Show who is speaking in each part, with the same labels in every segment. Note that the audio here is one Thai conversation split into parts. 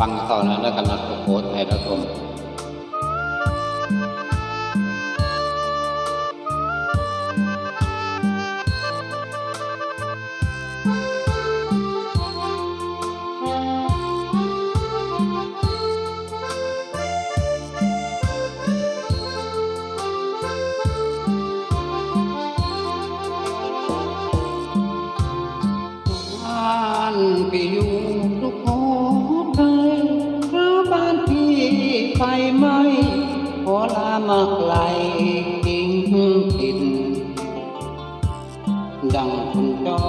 Speaker 1: ฟังต่อนแล้วกันนะโพสต์ไทยรัฐมบ้านพี่อยู่ มาไกลทิ้งถิ่นดังคุณจอ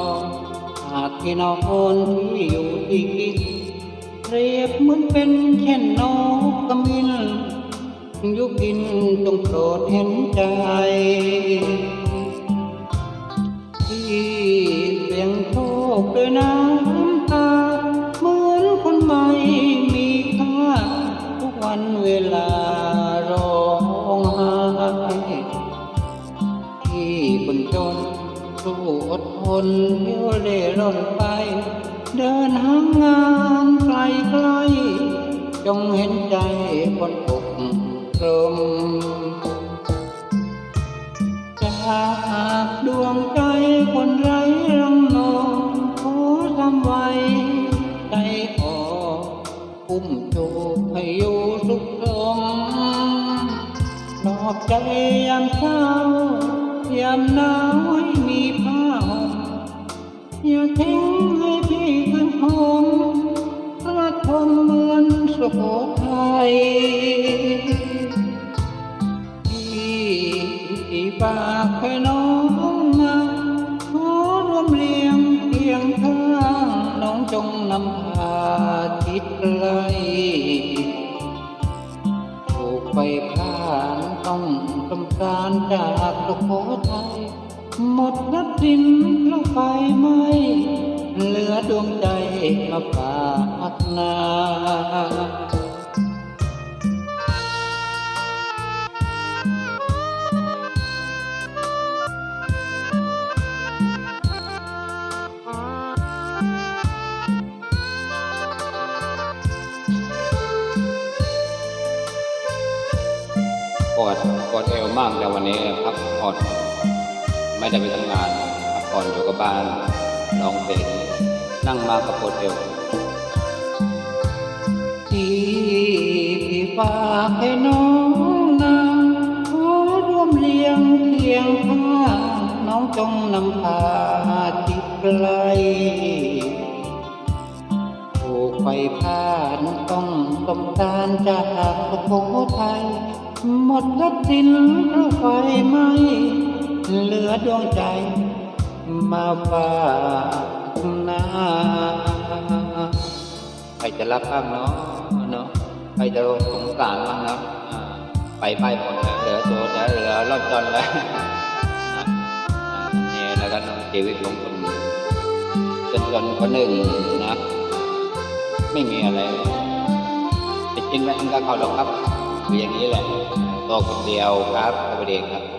Speaker 1: หากที่นอนที่อยู่ที่กินเปรียบเหมือนเป็นเช่นนกกำมินอยุกินจงโปรดเห็นใจ ที่เสียงโชคด้วยน้ำตา เหมือนคนไม่มีค่าทุกวันเวลา นสู้อดทนเที่ยวเร่ร่อนไป เดินหางานไกลไกลจงเห็นใจคนอกตรมจากดวงใจคนไร้รังนอนขอทำไว้ ใจอ่อนอุ้มจูบให้อยู่สุขสมปลอบใจยามเศร้า ยามหนาวให้มีผ้าห่มอย่าทิ้งให้พี่ขึ้นหอมกระทมเหมือนสุโขทัยที่ฝากให้น้องมาขอรวมเรียงเพียงข้างน้องจงนำพาจิตไกล ไปผ่านต้องสมสารจากสุโขทัยหมดนัดดินแล้วไฟไหม้เหลือดวงใจมาฝากนา ปวดปวดเอวมากแต่วันนี้พักผ่อนไม่ได้ไปทำงานพักผ่อนอยู่กับบ้านร้องเพลงนั่งมากับปวดเอวที่พี่ฝากให้น้องนาขอร่วมเลี้ยงเคียงข้าน้องจงนำพาจิตไกลถูกไฟผ่านต้องสมสารจากสุโขทัย หมดรับสินเพราะไฟไหม้เหลือดวงใจ มาฝากนาใครจะรับบ้างเนาะเนาะใครจะสงสารบ้างเนาะไปไปหมดแล้วเหลือตัวแต่เหลือรอดจนแล้วอะอะนี่แล้วก็ชีวิตของคนเป็นคนคนหนึ่งนะ ไม่มีอะไรจริงแล้วมันก็เขาหรอกครับ อย่างนี้แหละนอกคนเดียวครับสวัสดีครับ